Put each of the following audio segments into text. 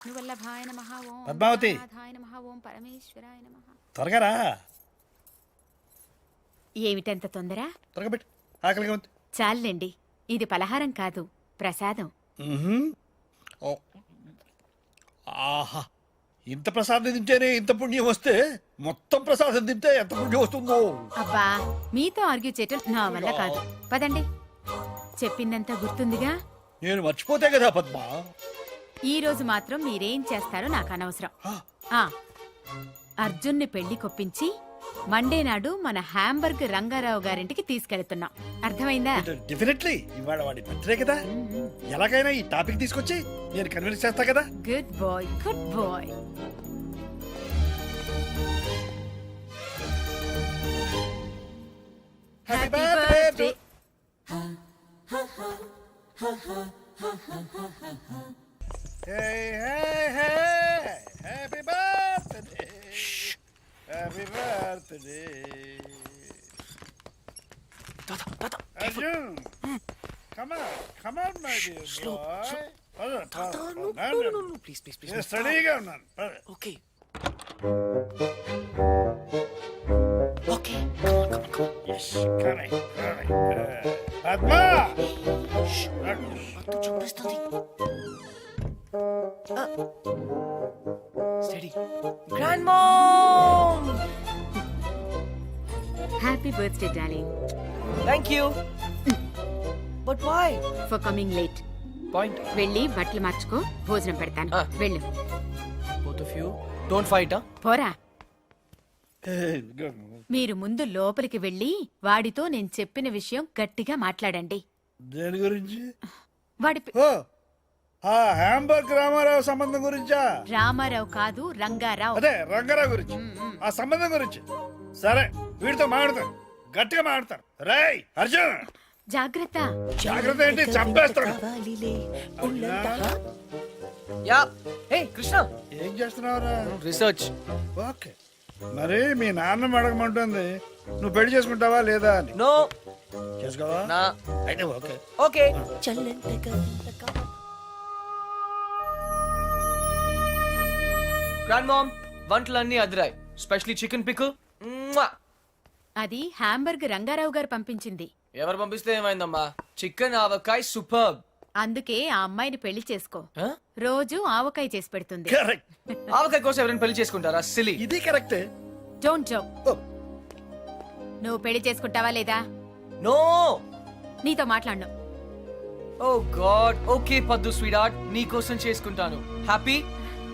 విష్ణువల్లభాయ నమః ఓం పద్మావతి. నాథాయ నమః ఓం పరమేశ్వరాయ నమః. త్వరగా రా. ఏమిటంత తొందర? త్వరగా పెట్టు. ఆకలిగా ఉంది. చాలండి. ఇది పలహారం కాదు ప్రసాదం. ఆహా. ఇంత ప్రసాదం తింటేనే ఇంత పుణ్యం వస్తే మొత్తం ప్రసాదం తింటే ఎంత పుణ్యం వస్తుందో. అబ్బా మీతో ఆర్గ్యూ చేయటం నా వల్ల కాదు. పదండి. చెప్పిందంతా గుర్తుందిగా? నేను మర్చిపోతే కదా పద్మ. ఈ రోజు మాత్రం మీరేం చేస్తారో నాకు అనవసరం. ఆ, అర్జున్ని పెళ్ళి కొప్పించి మండే నాడు మన హ్యాంబర్గ్ రంగారావు గారింటికి తీసుకెళ్తున్నాం. అర్థమైందా? డెఫినెట్లీ ఇవాళ వాడి బర్త్డే కదా. ఎలాగైనా ఈ టాపిక్ తీసుకొచ్చి నేను కన్విన్స్ చేస్తా కదా. Good boy good boy Happy happy birthday birthday Hey, hey, hey! Happy birthday! Shh. Happy birthday! Dada, dada. Arjun! Come on, come on, my Shh, dear slow, boy. Slow. Dada, dada, no, no, no, no, no, please, please, please. Yesterday, Okay. Okay, come on, come on, come on. Yes, come coming, coming. Uh, Padma! Shh, Padma, çok prestali. చూపిస్తుంది. Steady. Grandmom! Happy birthday darling Thank you. But why? For coming late Point. వెళ్ళి బట్టలు మార్చుకో భోజనం పెడతాను ఆ. వెళ్ళు Both of you. Don't fight, huh? పోరా. మీరు ముందు లోపలికి వెళ్ళి వాడితో నేను చెప్పిన విషయం గట్టిగా మాట్లాడండి దేని గురించి వాడి పే- ఓ ఆ హ్యాంబర్గ్ రామారావు సంబంధం గురించా? రామారావు కాదు రంగారావు. అదే రంగారావు గురించి. ఆ సంబంధం గురించి. సరే వీడితో మాట్లాడతాను. గట్టిగా మాట్లాడతాను. రేయ్ అర్జున్! జాగ్రత్త. జాగ్రత్త ఏంటి? చంపేస్తాడు Yeah. Hey, Krishna. ఏం చేస్తున్నావురా? Research. ఓకే. మరి మీ నాన్న అడగమంటుంది. నువ్వు పెళ్ళి చేసుకుంటావా లేదా అని? No. చేసుకోవా. అయితే ఓకే. Okay. Grandmom, వంటలన్నీ అదిరాయి. స్పెషలీ చికెన్ పికల్ అది హ్యాంబర్గ్ రంగారావు గారు పంపించింది. ఎవరు పంపిస్తే ఏమైందమ్మా? చికెన్ ఆవకాయ్ సూపర్ అందుకే ఆ అమ్మాయిని పెళ్ళి చేసుకో. రోజు ఆవకాయ చేసి పెడుతుంది. కరెక్ట్ ఆవకాయ కోసం ఎవరైనా పెళ్ళి చేసుకుంటారా? సిలి ఇది కరెక్టే. డోంట్ జోక్ నువ్వు పెళ్ళి చేసుకుంటావా లేదా? నో నీతో మాట్లాడను. Oh god okay Paddu sweetheart నీ కోసం చేసుకుంటాను. హ్యాపీ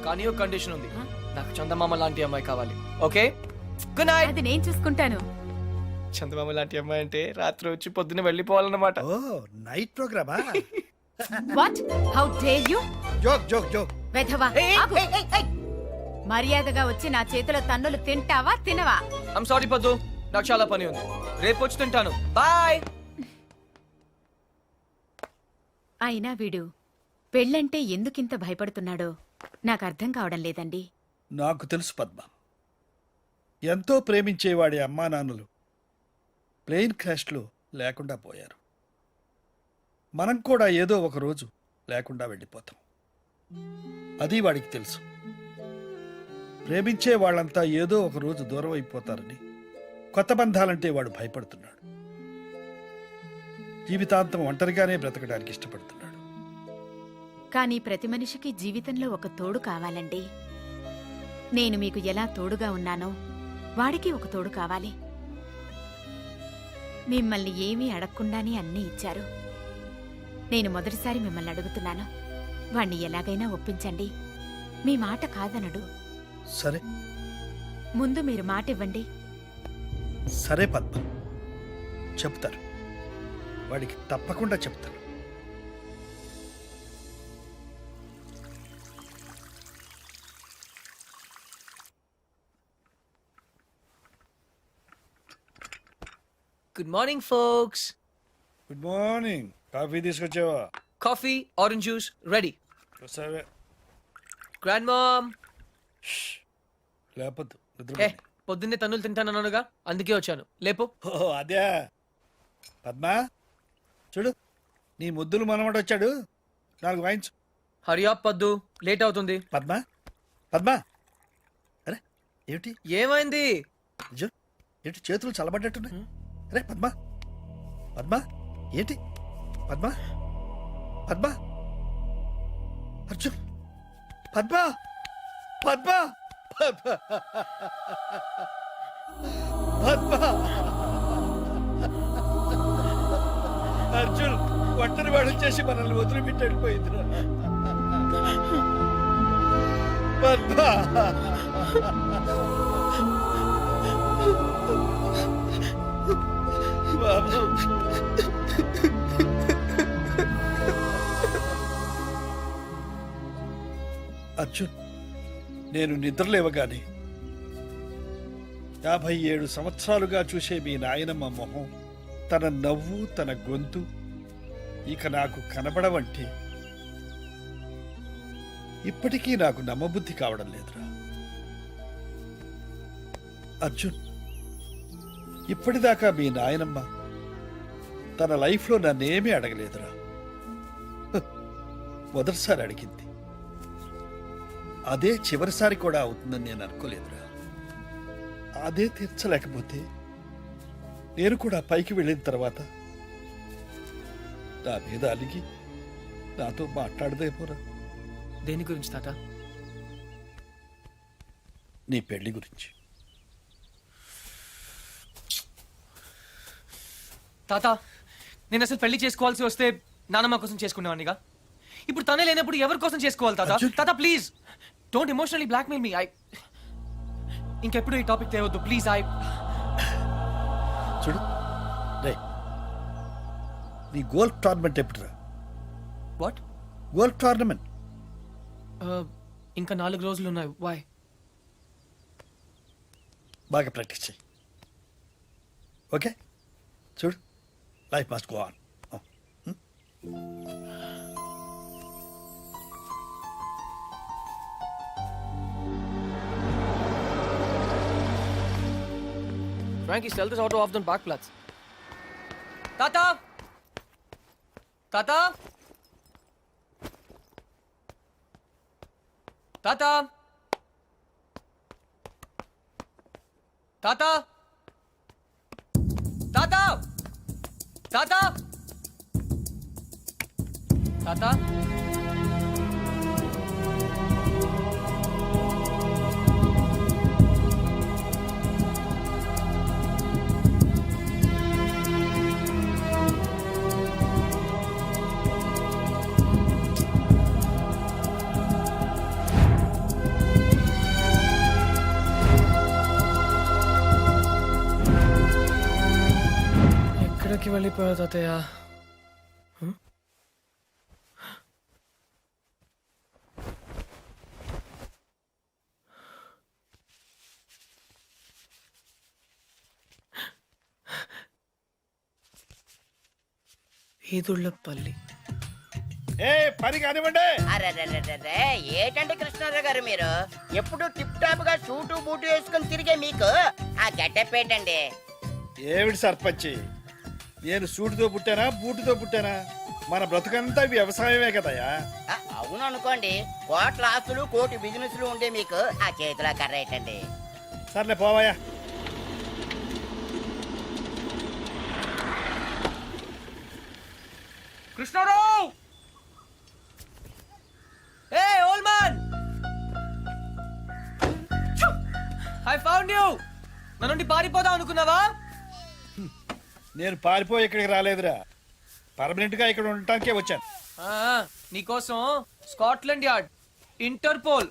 కానీ ఒక కండిషన్ ఉంది. నాకు చందమామ లాంటి అమ్మాయి కావాలి. ఓకే? గుడ్ నైట్ అది నేను చూసుకుంటాను. చందమామ లాంటి అమ్మాయి అంటే రాత్రి వచ్చి పొద్దున్న వెళ్ళిపోవాలన్నమాట. Oh night ప్రోగ్రామా what how dare you joke joke joke వెధవా ఆగు. మర్యాదగా వచ్చి నా చేతిలో తన్నులు తింటావా తినవా? ఐమ్ సారీ పద్దు నాకు చాలా పని ఉంది. రేపు వచ్చి తింటాను. బాయ్ అయినా వీడు పెళ్ళంటే ఎందుకింత భయపడుతున్నాడో నాకు అర్థం కావడం లేదండి. నాకు తెలుసు పద్మ. ఎంతో ప్రేమించేవాడి అమ్మా నాన్నలు ప్లేన్ క్రాష్లో లేకుండా పోయారు. మనం కూడా ఏదో ఒక రోజు లేకుండా వెళ్ళిపోతాం. అది వాడికి తెలుసు. ప్రేమించే వాళ్ళంతా ఏదో ఒక రోజు దూరం అయిపోతారని కొత్త బంధాలంటే వాడు భయపడుతున్నాడు. జీవితాంతం ఒంటరిగానే బ్రతకడానికి ఇష్టపడుతున్నాడు. కానీ ప్రతి మనిషికి జీవితంలో ఒక తోడు కావాలండి. నేను మీకు ఎలా తోడుగా ఉన్నానో వాడికి ఒక తోడు కావాలి. మిమ్మల్ని ఏమీ అడగకుండానే అన్నీ ఇచ్చారు. నేను మొదటిసారి మిమ్మల్ని అడుగుతున్నాను. వాణ్ణి ఎలాగైనా ఒప్పించండి. మీ మాట కాదనడు. సరే. ముందు మీరు మాట ఇవ్వండి సరే పద్మ. చెప్తారు. వాడికి తప్పకుండా చెప్తాను. Good morning folks good morning coffee తీసుకొచ్చావా? కాఫీ ఆరెంజ్ జ్యూస్ రెడీ సరే గ్రాండ్ మామ్ లేపద్దు. ఏ. పొద్దున్నే తన్నులు తింటానన్నానుగా అందుకే వచ్చాను. లేపు. ఓ అదే. పద్మ చూడు నీ ముద్దులు మనమడు వచ్చాడు. నాలుగు వాయించు హరియా పద్దు. లేట్ అవుతుంది. పద్మ పద్మ. అరే ఏమిటి? ఏమైంది? అర్జున్ ఏంటి చేతులు చల్లబడ్డట్టున్నాయి. రే పద్మ. పద్మ ఏంటి? పద్మ? పద్మ? అర్జున్. పద్మ! పద్మ! పద్మ! పద్మ! అర్జున్ ఒంటరి వాడు చేసి మనల్ని వదిలిపెట్టి వెళ్ళిపోయిందిరా పద్మ! బాబు. అర్జున్ నేను నిద్రలేవగానే యాభై ఏడు సంవత్సరాలుగా చూసే మీ నాయనమ్మ మొహం తన నవ్వు తన గొంతు ఇక నాకు కనబడవంటే ఇప్పటికీ నాకు నమ్మబుద్ధి కావడం లేదురా. అర్జున్ ఇప్పటిదాకా మీ నాయనమ్మ తన లైఫ్లో నన్నేమీ అడగలేదురా. హ్, మొదటిసారి అడిగింది. అదే చివరిసారి కూడా అవుతుందని నేను అనుకోలేదురా. అదే తీర్చలేకపోతే నేను కూడా పైకి వెళ్ళిన తర్వాత నా మీద అలిగి నాతో మాట్లాడదేమోరా. దేని గురించి తాత? నీ పెళ్ళి గురించి. తాత! నేను అసలు పెళ్ళి చేసుకోవాల్సి వస్తే నానమ్మ కోసం చేసుకునేవాడినిగా. ఇప్పుడు తనే లేనప్పుడు ఎవరి కోసం చేసుకోవాలి తాత. తాత please don't emotionally blackmail me I ఇంకెప్పుడు ఈ టాపిక్ తేవద్దు. ప్లీజ్ ఐ చూడు. రే నీ గోల్ఫ్ టోర్నమెంట్ ఎప్పుడురా? వాట్ గోల్ఫ్ టోర్నమెంట్ ఇంకా నాలుగు రోజులు ఉన్నాయి. వాయ్ బాగా ప్రాక్టీస్ చేయి. ఓకే చూడు. Life must go on. Oh. Hmm? Frankie, sell this auto off den Parkplatz. Tata! Tata! Tata! Tata! తాత తాత ఎక్కడికి వెళ్ళిపోయావు తాతయ్య ఈదుళ్ళపల్లి. ఏ పని కానివ్వండి. అరెరెరెరెరె, ఏటండి కృష్ణారావు గారు మీరు? ఎప్పుడు టిప్ టాప్గా సూటు బూటు వేసుకుని తిరిగే మీకు? ఆ గెటప్ ఏంటండి ఏమిటి సర్పంచి? నేను సూటితో పుట్టానా బూటుతో పుట్టానా? మన బ్రతుకంతా వ్యవసాయమే కదయ్యా. ఆ, అవును అనుకోండి కోట్ల ఆస్తులు కోటి బిజినెస్లు ఉండే మీకు ఆ చేతిలో కర్ర ఏంటండి? సర్లే పోవాయా Krishnarao! Hey old man! I found you! నా నుండి పారిపోదాం అనుకున్నావా? నేను పారిపోయి ఇక్కడికి రాలేదురా. పర్మనెంట్గా ఇక్కడ ఉండటానికే వచ్చాను. ఆ, నీకోసం స్కాట్లాండ్ యార్డ్ ఇంటర్పోల్.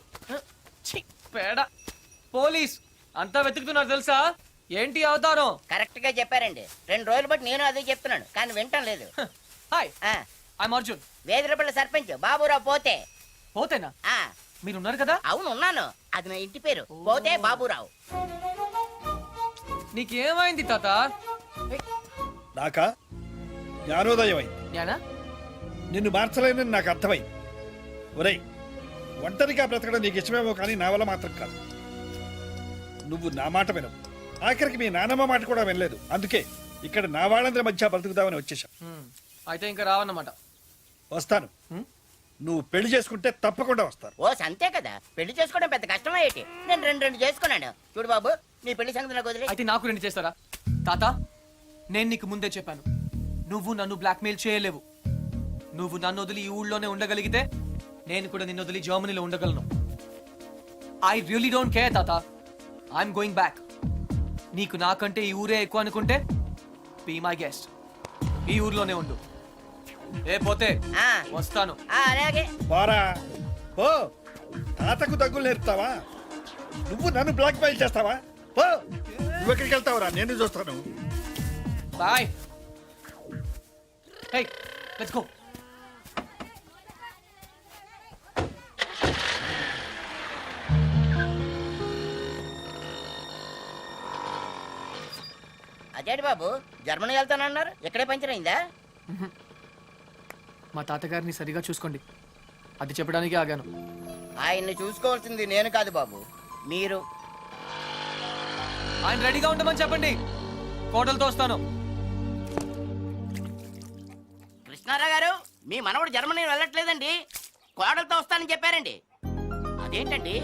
ఛీ, పేడ. పోలీస్ అంతా వెతుకుతున్నారు తెలుసా? ఏంటి ఈ అవతారం? కరెక్ట్గా చెప్పారండి. రెండు రోజులు బట్టి నేను అదే చెప్తున్నాను కానీ వింటం లేదు. హాయ్. ఆ, ఐఎమ్ అర్జున్. వేదిరపల్లి సర్పంచ్ బాబురావు పోతే. పోతేనా? ఆ. మీరు ఉన్నారు కదా? అవును ఉన్నాను. అది నా ఇంటి పేరు. పోతే బాబురావు. నీకేమైంది తాత? ఏయ్, నాకా? జ్ఞానోదయం అయింది జ్ఞానా? నిన్ను మార్చలేనని నాకు అర్థమైంది. ఒరేయ్ ఒంటరిగా బ్రతకడం నీకు ఇష్టమేమో కానీ నా వల్ల మాత్రం కాదు. నువ్వు నా మాట వినవు. ఆఖరికి మీ నానమ్మ మాట కూడా వినలేదు. అందుకే ఇక్కడ నా వాళ్ళందరి మధ్య బ్రతుకుదామని వచ్చేసా అయితే ఇంకా రావన్నమాట. వస్తాను? నువ్వు పెళ్ళి చేసుకుంటే తప్పకుండా వస్తారు ఓ అంతే కదా. పెళ్ళి చేసుకోవడం పెద్ద కష్టమే ఏంటి? నేను రెండు రెండు చేసుకున్నాను. చూడు బాబు నీ పెళ్ళి సంగతి నాకు వదిలే. అయితే నాకు రెండు చేస్తారా? తాత? నేను నీకు ముందే చెప్పాను. నువ్వు నన్ను బ్లాక్మెయిల్ చేయలేవు. నువ్వు నన్ను వదిలి ఈ ఊళ్ళోనే ఉండగలిగితే నేను కూడా నిన్ను వదిలి జర్మనీలో ఉండగలను. ఐ రియలీ డోంట్ కేర్ తాత. ఐఎమ్ గోయింగ్ బ్యాక్ నీకు నాకంటే ఈ ఊరే ఎక్కువ అనుకుంటే బీ మై గెస్ట్ ఈ ఊర్లోనే ఉండు. ఏ పోతే. ఆ, వస్తాను. ఆ, అలాగే పోరా ఓ తాతకు దగ్గులు నేర్పుతావా? నువ్వు నన్ను బ్లాక్ మెయిల్ చేస్తావా నువ్వు ఎక్కడికి వెళ్తావురా? నేను చూస్తాను. బాయ్ హే లెట్స్ గో అదేంటి బాబు? జర్మనీ వెళ్తానన్నారు. ఇక్కడే పంచర్ అయిందా? మా తాతగారిని సరిగా చూసుకోండి. అది చెప్పడానికి ఆగాను. ఆయన్ని చూసుకోవాల్సింది నేను కాదు బాబు. మీరు. ఆయన రెడీగా ఉండమని చెప్పండి. కోటలతో వస్తాను. కృష్ణారావు గారు మీ మనవడు జర్మనీ వెళ్ళట్లేదండి. కోడలతో వస్తానని చెప్పారండి. అదేంటండి?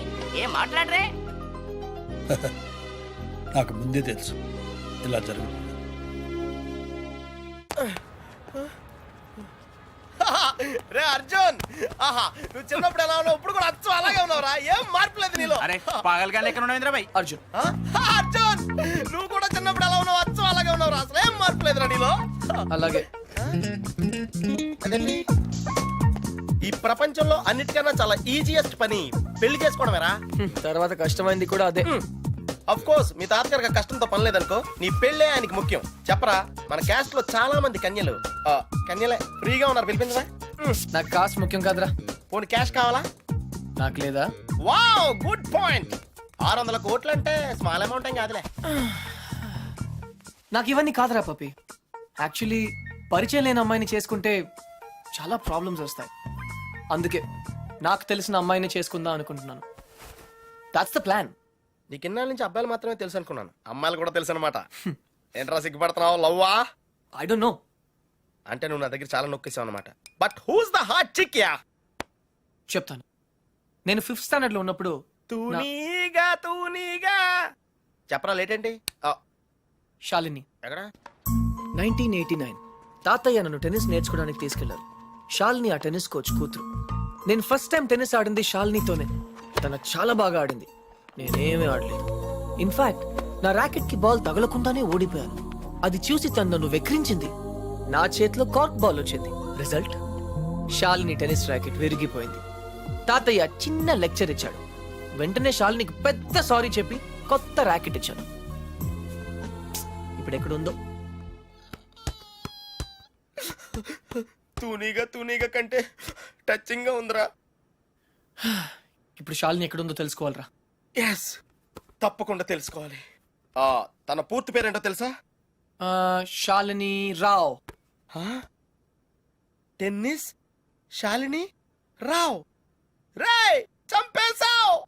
ఏం మాట్లాడరే? నాకు ముందే తెలుసు. ఇలా జరుగుతుంది. రే అర్జున్! ఆహా నువ్వు చిన్నప్పుడు ఎలా ఉన్నావు? ఇప్పుడు కూడా అచ్చం అలాగే ఉన్నావురా. ఏం మార్పు లేదు నీలో. అరే పాగలగా లెక్క ఉండవు భాయ్ అర్జున్? అర్జున్! నువ్వు కూడా చిన్నప్పుడు ఎలా ఉన్నావు? అచ్చం అలాగే ఉన్నావురా. అసలు ఏం మార్పు లేదురా నీలో? అలాగే. ఈ ప్రపంచంలో అన్నిటికన్నా చాలా ఈజియెస్ట్ పని పెళ్ళి చేసుకోవడమేరా? తర్వాత కష్టమైంది కూడా అదే. అఫ్ కోర్స్ మీ తాతగారికి ఆ కష్టంతో పని లేదనుకో నీ పెళ్ళే ఆయనకి ముఖ్యం. చెప్పరా మన క్యాస్ట్లో చాలా మంది కన్యలు. ఆ, కన్యలే ఫ్రీగా ఉన్నారు పిలిపించరా? నాకు కాస్ట్ ముఖ్యం కాదురా. పోనీ క్యాష్ కావాలా? నాకు లేదా? వావ్ గుడ్ పాయింట్ ఆరు వందల కోట్లు అంటే స్మాల్ అమౌంట్ ఏం కాదులే. నాకు ఇవన్నీ కాదురా పపి. యాక్చువల్లీ పరిచయం లేని అమ్మాయిని చేసుకుంటే చాలా ప్రాబ్లమ్స్ వస్తాయి. అందుకే నాకు తెలిసిన అమ్మాయిని చేసుకుందాం అనుకుంటున్నాను. దాట్స్ ద ప్లాన్ నీకు ఇన్నాళ్ళ నుంచి అబ్బాయిలు మాత్రమే తెలుసు అనుకున్నాను. అమ్మాయిలు కూడా తెలుసు అనమాట ఏంట్రా సిగ్గుపడుతున్నావు లవ్వా? ఐ డోంట్ నో అంటే నువ్వు నా దగ్గర చాలా నొక్కేసావు అనమాట but who's the heart chick yeah చెప్తాను. నేను ఫిఫ్త్ స్టాండర్డ్లో ఉన్నప్పుడు తూనీగా తూనీగా. చెప్పరా లేట్ ఏంటి శాలిని ఎక్కడ? నైన్టీన్ ఎయిటీ నైన్ తాతయ్య నన్ను టెన్నిస్ నేర్చుకోవడానికి తీసుకెళ్ళారు. షాల్ని ఆ టెన్నిస్ కోచ్ కూతురు. నేను ఫస్ట్ టైం టెన్నిస్ ఆడింది షాల్నీతోనే. తన చాలా బాగా ఆడింది. నేనేమీ ఆడలేదు. ఇన్ఫాక్ట్ నా ర్యాకెట్కి బాల్ తగలకుండానే ఓడిపోయాను. అది చూసి తను నన్ను వెక్రించింది. నా చేతిలో కార్క్ బాల్ వచ్చింది. రిజల్ట్? షాలిని టెన్నిస్ ర్యాకెట్ విరిగిపోయింది. తాతయ్య చిన్న లెక్చర్ ఇచ్చాడు. వెంటనే షాలినికి పెద్ద సారీ చెప్పి కొత్త ర్యాకెట్ ఇచ్చాను ఇప్పుడు ఎక్కడుందో తూనీగా తూనీగా కంటే టచింగ్గా ఉందిరా. ఇప్పుడు షాలిని ఎక్కడుందో తెలుసుకోవాలరా. ఎస్ తప్పకుండా తెలుసుకోవాలి. ఆ తన పూర్తి పేరేంటో తెలుసా? ఆ, శాలిని రావ్. టెన్నిస్? శాలిని రావ్. రేయ్ చంపేశావ్!